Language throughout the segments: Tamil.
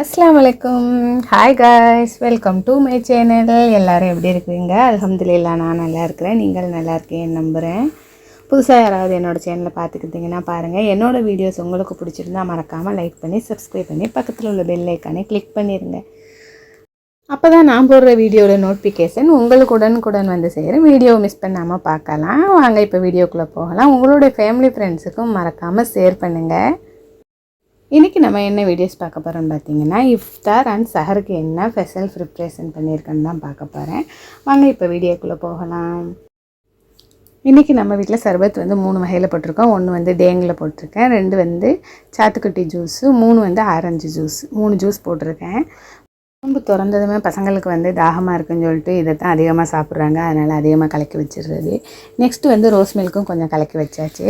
அஸ்லாம் வலைக்கம் hi guys welcome to my channel எல்லோரும் எப்படி இருக்கிறீங்க? அல்ஹம்துலில்லா நான் நல்லா இருக்கிறேன். நீங்கள் நல்லா இருக்கேன் நம்புகிறேன் புதுசாக யாராவது என்னோடய சேனலை பார்த்துக்கிட்டிங்கன்னா பாருங்கள் என்னோடய வீடியோஸ் உங்களுக்கு பிடிச்சிருந்தா மறக்காமல் லைக் பண்ணி சப்ஸ்கிரைப் பண்ணி பக்கத்தில் உள்ள பெல் ஐக்கானே கிளிக் பண்ணிடுங்க அப்போ தான் நான் போடுற வீடியோட நோட்டிஃபிகேஷன் உங்களுக்கு உடனுக்குடன் வந்து சேரும். வீடியோ மிஸ் பண்ணாமல் பார்க்கலாம். வாங்க இப்போ வீடியோக்குள்ளே போகலாம். உங்களுடைய ஃபேமிலி ஃப்ரெண்ட்ஸுக்கும் மறக்காமல் ஷேர் பண்ணுங்கள் இன்றைக்கி நம்ம என்ன வீடியோஸ் பார்க்க போகிறோம்னு பார்த்தீங்கன்னா இஃப்தார் அண்ட் சஹருக்கு என்ன ஸ்பெஷல் ப்ரிப்ரேஷன் பண்ணியிருக்கேன்னு தான் பார்க்க போகிறேன் வாங்க இப்போ வீடியோக்குள்ளே போகலாம். இன்றைக்கி நம்ம வீட்டில் சர்பத் வந்து மூணு வகையில் போட்டிருக்கோம். ஒன்று வந்து டேங்கில் போட்டிருக்கேன். ரெண்டு வந்து சாத்துக்குட்டி ஜூஸு மூணு வந்து ஆரஞ்சு ஜூஸ் மூணு ஜூஸ் போட்டிருக்கேன். நோன்பு திறந்ததுமே பசங்களுக்கு வந்து தாகமாக இருக்குன்னு சொல்லிட்டு இதை தான் அதிகமாக சாப்பிட்றாங்க. அதனால் அதிகமாக கலக்கி வச்சிடுறது. நெக்ஸ்ட்டு வந்து ரோஸ் மில்க்கும் கொஞ்சம் கலக்கி வச்சாச்சு.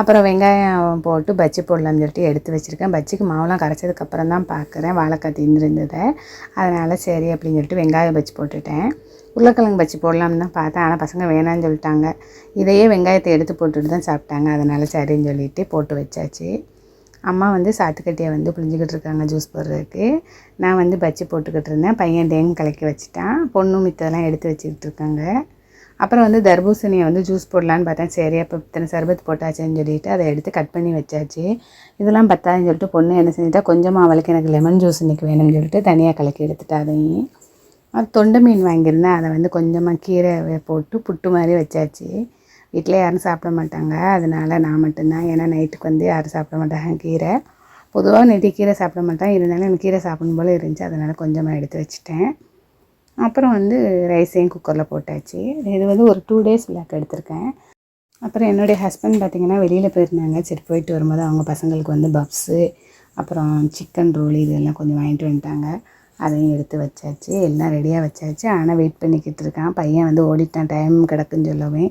அப்புறம் வெங்காயம் போட்டு பஜ்ஜி போடலாம்னு சொல்லிட்டு எடுத்து வச்சுருக்கேன். பஜ்ஜிக்கு மாவுலாம் கரைச்சதுக்கப்புறம் தான் பார்க்குறேன் வாழைக்காய் தீர்ந்துருந்ததை அதனால் சரி அப்படின்னு சொல்லிட்டு வெங்காயம் பஜ்ஜி போட்டுட்டேன். உருளைக்கிழங்கு பஜ்ஜி போடலாம்னு தான் பார்த்தேன். ஆனால் பசங்க வேணான்னு சொல்லிட்டாங்க. இதையே வெங்காயத்தை எடுத்து போட்டுட்டு தான் சாப்பிட்டாங்க. அதனால் சரின்னு சொல்லிட்டு போட்டு வச்சாச்சு. அம்மா வந்து சாத்துக்கட்டியை வந்து புளிஞ்சிக்கிட்டு இருக்காங்க ஜூஸ் போடுறதுக்கு. நான் வந்து பஜ்ஜி போட்டுக்கிட்டு இருந்தேன். பையன் தேங்க கலக்கி வச்சுட்டான். பொண்ணும் மித்தெல்லாம் எடுத்து வச்சுக்கிட்டு இருக்காங்க. அப்புறம் வந்து தர்பூசணியை வந்து ஜூஸ் போடலான்னு பார்த்தேன். சரி அப்போ இத்தனை சர்பத் போட்டாச்சேன்னு சொல்லிட்டு அதை எடுத்து கட் பண்ணி வச்சாச்சு. இதெல்லாம் பத்தாதுன்னு சொல்லிட்டு பொண்ணு என்ன செஞ்சிட்டா கொஞ்சமாக அவளுக்கு எனக்கு லெமன் ஜூஸ் இன்றைக்கி வேணும்னு சொல்லிட்டு தனியாக கலக்கி எடுத்துட்டா அதையும். அது தொண்டை மீன் வாங்கியிருந்தேன். அதை வந்து கொஞ்சமாக கீரை போட்டு புட்டு மாதிரி வச்சாச்சு. வீட்டில் யாரும் சாப்பிட மாட்டாங்க. அதனால் நான் மட்டும்தான். ஏன்னா நைட்டுக்கு வந்து யாரும் சாப்பிட மாட்டாங்க. கீரை. பொதுவாக நெட்டி கீரை சாப்பிட மாட்டேன் இருந்தாலும் எனக்கு கீரை சாப்பிடும் போல் இருந்துச்சு. அதனால் கொஞ்சமாக எடுத்து வச்சுட்டேன். அப்புறம் வந்து ரைஸையும் குக்கரில் போட்டாச்சு. இது வந்து ஒரு டூ டேஸ் பிளாக் எடுத்திருக்கேன். அப்புறம் என்னுடைய ஹஸ்பண்ட் பார்த்திங்கன்னா வெளியில் போயிருந்தாங்க. சரி போயிட்டு வரும்போது அவங்க பசங்களுக்கு வந்து பப்ஸு அப்புறம் சிக்கன் ரோல் இதெல்லாம் கொஞ்சம் வாங்கிட்டு வந்துட்டாங்க. அதையும் எடுத்து வச்சாச்சு. எல்லாம் ரெடியாக வச்சாச்சு. ஆனால் வெயிட் பண்ணிக்கிட்டு இருக்கான். பையன் வந்து ஓடிட்டான். டைம் கிடக்குன்னு சொல்லவே.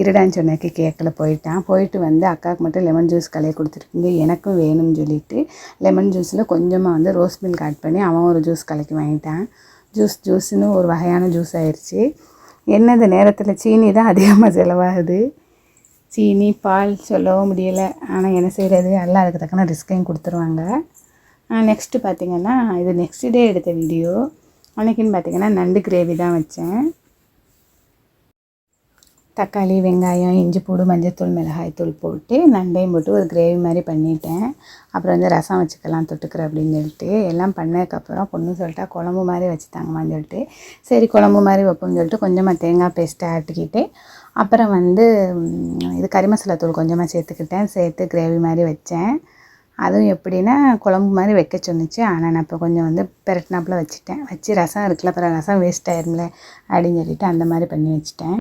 இருடான்னு சொன்னக்கு கேட்கல போயிட்டான். போயிட்டு வந்து அக்காவுக்கு மட்டும் லெமன் ஜூஸ் கலையை கொடுத்துருக்குங்க. எனக்கும் வேணும்னு சொல்லிட்டு லெமன் ஜூஸில் கொஞ்சமாக வந்து ரோஸ் மில்க் ஆட் பண்ணி அவன் ஒரு ஜூஸ் கலைக்கு வாங்கிட்டான். ஜூஸ் ஜூஸ்னு ஒரு வகையான ஜூஸ் ஆயிடுச்சு என்னது நேரத்தில்? சீனி தான் அதிகமாக செலவாகுது. சீனி பால் சொல்லவும் முடியலை. ஆனால் என்ன செய்கிறது எல்லாம் அதுக்கு தக்கன ரிஸ்கையும் கொடுத்துருவாங்க. நெக்ஸ்ட்டு பார்த்திங்கன்னா இது நெக்ஸ்ட் டே எடுத்த வீடியோ அன்றைக்கின்னு பார்த்திங்கன்னா நண்டு கிரேவி தான் வச்சேன். தக்காளி வெங்காயம் இஞ்சி பூடு மஞ்சத்தூள் மிளகாய் தூள் போட்டு நண்டையும் போட்டு ஒரு கிரேவி மாதிரி பண்ணிட்டேன். அப்புறம் வந்து ரசம் வச்சுக்கலாம் தொட்டுக்கிற அப்படின்னு சொல்லிட்டு எல்லாம் பண்ணதுக்கப்புறம் பொண்ணு சொல்லிட்டா குழம்பு மாதிரி வச்சுட்டாங்கம்மான்னு சொல்லிட்டு சரி குழம்பு மாதிரி வைப்போம்னு சொல்லிட்டு கொஞ்சமாக தேங்காய் பேஸ்ட்டை ஆட்டிக்கிட்டு அப்புறம் வந்து இது கறி மசாலா தூள் கொஞ்சமாக சேர்த்துக்கிட்டேன் சேர்த்து கிரேவி மாதிரி வச்சேன். அதுவும் எப்படின்னா குழம்பு மாதிரி வைக்க சொன்னிச்சு. ஆனால் நான் இப்போ கொஞ்சம் வந்து பெரட்டினாப்பில் வச்சுட்டேன். வச்சு ரசம் இருக்குல்ல அப்புறம் ரசம் வேஸ்ட் ஆயிரும்ல அப்படின்னு சொல்லிட்டு அந்த மாதிரி பண்ணி வச்சுட்டேன்.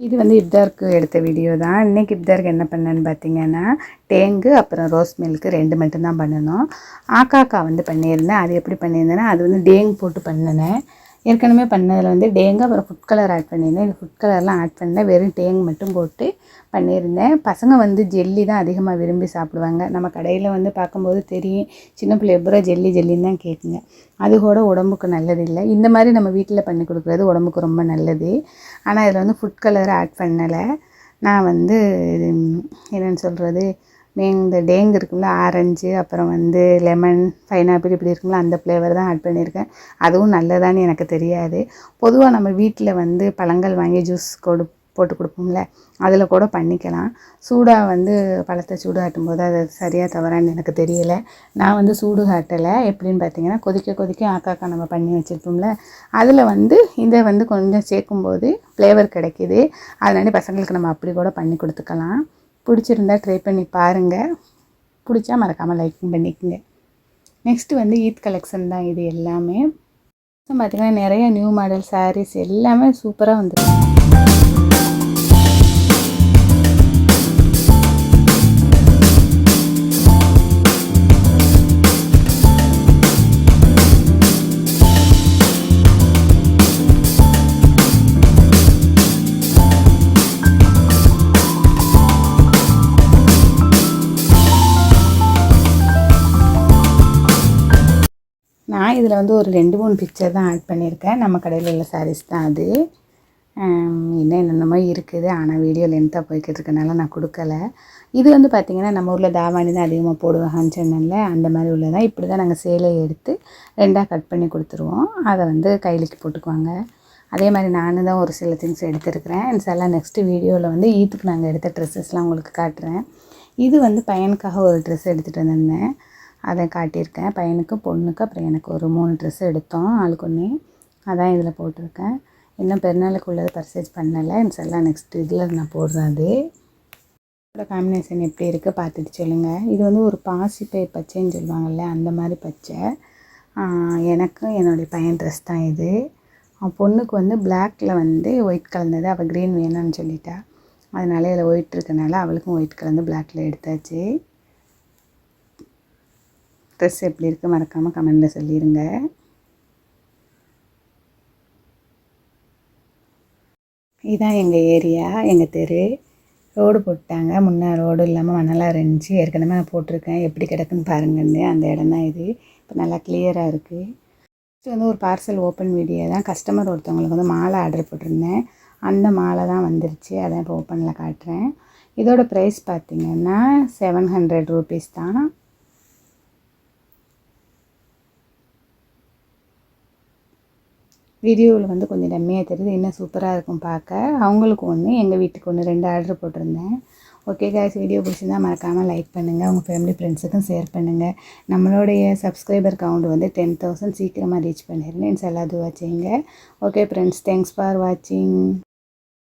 இது வந்து இப்தாருக்கு எடுத்த வீடியோ தான். இன்றைக்கி இப்தாருக்கு என்ன பண்ணேன்னு பார்த்தீங்கன்னா டேங்கு அப்புறம் ரோஸ் மில்க்கு ரெண்டு மட்டும்தான் பண்ணணும். ஆக்காக்கா வந்து பண்ணியிருந்தேன். அது எப்படி பண்ணியிருந்தேன்னா அது வந்து டேங் போட்டு பண்ணினேன். ஏற்கனவே பண்ணதில் வந்து டேங்கு அப்புறம் ஃபுட் கலர் ஆட் பண்ணியிருந்தேன். இது ஃபுட் கலர்லாம் ஆட் பண்ணல வெறும் டேங் மட்டும் போட்டு பண்ணியிருந்தேன். பசங்க வந்து ஜெல்லி தான் அதிகமாக விரும்பி சாப்பிடுவாங்க. நம்ம கடையில் வந்து பார்க்கும்போது தெரியும். சின்ன பிள்ளை எப்போ ஜெல்லி ஜெல்லின்னு தான் கேட்குங்க. அது கூட உடம்புக்கு நல்லது இல்லை இந்த மாதிரி நம்ம வீட்டில் பண்ணி கொடுக்குறது உடம்புக்கு ரொம்ப நல்லது. ஆனால் இதில் வந்து ஃபுட் கலர் ஆட் பண்ணலை. நான் வந்து இது என்னென்னு சொல்கிறது இந்த டேங்கு இருக்குல்ல ஆரஞ்சு அப்புறம் வந்து லெமன் பைனாப்பிள் இப்படி இருக்குல்ல அந்த ஃப்ளேவர் தான் ஆட் பண்ணியிருக்கேன். அதுவும் நல்லதான்னு எனக்கு தெரியாது. பொதுவாக நம்ம வீட்டில் வந்து பழங்கள் வாங்கி ஜூஸ் கொடு போட்டு கொடுப்போம்ல அதில் கூட பண்ணிக்கலாம். சூடாக வந்து பழத்தை சூடு காட்டும் போது அது சரியாக தவறான்னு எனக்கு தெரியலை. நான் வந்து சூடு காட்டலை. எப்படின்னு பார்த்தீங்கன்னா கொதிக்க கொதிக்க ஆக்காக்கா நம்ம பண்ணி வச்சுருப்போம்ல அதில் வந்து இதை வந்து கொஞ்சம் சேர்க்கும்போது ஃப்ளேவர் கிடைக்கிது. அதனால பசங்களுக்கு நம்ம அப்படி கூட பண்ணி கொடுத்துக்கலாம். பிடிச்சிருந்தா ட்ரை பண்ணி பாருங்கள் பிடிச்சா மறக்காமல் லைக் பண்ணிக்கோங்க. நெக்ஸ்ட்டு வந்து ஈத் கலெக்ஷன் தான் இது எல்லாமே. பார்த்திங்கன்னா நிறைய நியூ மாடல் சாரீஸ் எல்லாமே சூப்பராக வந்துருக்கு. நான் இதில் வந்து ஒரு ரெண்டு மூணு பிக்சர் தான் ஆட் பண்ணியிருக்கேன். நம்ம கடையில் உள்ள சாரீஸ் தான் அது. இன்னும் என்னென்னமோ இருக்குது. ஆனால் வீடியோ லென்த்தாக போய்கிட்டு இருக்கனால நான் கொடுக்கல. இது வந்து பார்த்திங்கன்னா நம்ம ஊரில் தாவாணி தான் அதிகமாக போடுவாங்கன்னு சொன்னேன்ல அந்த மாதிரி உள்ளதான். இப்படி தான் நாங்கள் சேலையை எடுத்து ரெண்டாக கட் பண்ணி கொடுத்துருவோம். அதை வந்து கையிலுக்கு போட்டுக்குவாங்க. அதே மாதிரி நானும் தான் ஒரு சில திங்ஸ் எடுத்துருக்கிறேன். எல்லாம் நெக்ஸ்ட்டு வீடியோவில் வந்து ஈத்துக்கு நாங்கள் எடுத்த ட்ரெஸ்ஸஸ்லாம் உங்களுக்கு காட்டுறேன். இது வந்து பையனுக்காக ஒரு ட்ரெஸ் எடுத்துகிட்டு வந்திருந்தேன். அதை காட்டியிருக்கேன். பையனுக்கு பொண்ணுக்கு அப்புறம் எனக்கு ஒரு மூணு ட்ரெஸ் எடுத்தோம் ஆளுக்கு ஒன்று அதான் இதில் போட்டிருக்கேன். இன்னும் பெருநாளுக்கு உள்ளது பர்ச்சேஸ் பண்ணலை. எல்லாம் நெக்ஸ்ட் இதில் நான் போடுறேன் அது. இதோட காம்பினேஷன் எப்படி இருக்குது பார்த்துட்டு சொல்லுங்கள் இது வந்து ஒரு பாசிப்பை பச்சைன்னு சொல்லுவாங்கள்ல அந்த மாதிரி பச்சை. எனக்கும் என்னுடைய பையன் ட்ரெஸ் தான் இது. பொண்ணுக்கு வந்து பிளாக்கில் வந்து ஒயிட் கலந்தது. அவள் க்ரீன் வேணும்னு சொல்லிட்டா. அதனால இதில் ஒயிட் இருக்கனால அவளுக்கும் ஒயிட் கலந்து பிளாக்கில் எடுத்தாச்சு. ட்ரெஸ் எப்படி இருக்குது மறக்காமல் கமெண்டில் சொல்லிடுங்க இதுதான் எங்கள் ஏரியா எங்கள் தெரு. ரோடு போட்டாங்க முன்னே ரோடு இல்லாமல் மணலாக இருந்துச்சு. ஏற்கனவே நான் போட்டிருக்கேன். எப்படி கிடக்குன்னு பாருங்கன்னு. அந்த இடம் தான் இது. இப்போ நல்லா கிளியராக இருக்குது ஃபஸ்ட்டு வந்து ஒரு பார்சல் ஓப்பன் வீடியோ தான். கஸ்டமர் ஒருத்தவங்களுக்கு வந்து மாலை ஆர்டர் போட்டிருந்தேன். அந்த மாலை தான் வந்துருச்சு. அதான் இப்போ ஓப்பனில் காட்டுறேன். இதோட ப்ரைஸ் பார்த்திங்கன்னா செவன் ஹண்ட்ரட் ருபீஸ் தான். வீடியோவில் வந்து கொஞ்சம் டம்மியாக தெரியுது. இன்னும் சூப்பராக இருக்கும் பார்க்க. அவங்களுக்கு ஒன்று எங்கள் வீட்டுக்கு ஒன்று ரெண்டு ஆர்டர் போட்டிருந்தேன். ஓகே காய்ஸ் வீடியோ பிடிச்சிருந்தா மறக்காமல் லைக் பண்ணுங்கள் உங்கள் ஃபேமிலி ஃப்ரெண்ட்ஸுக்கும் ஷேர் பண்ணுங்கள் நம்மளுடைய சப்ஸ்கிரைபர் கவுண்ட் வந்து டென் தௌசண்ட் சீக்கிரமாக ரீச் பண்ணிடுறேன் எல்லா துவா செய்யுங்க. ஓகே ஃப்ரெண்ட்ஸ் தேங்க்ஸ் ஃபார் வாட்சிங்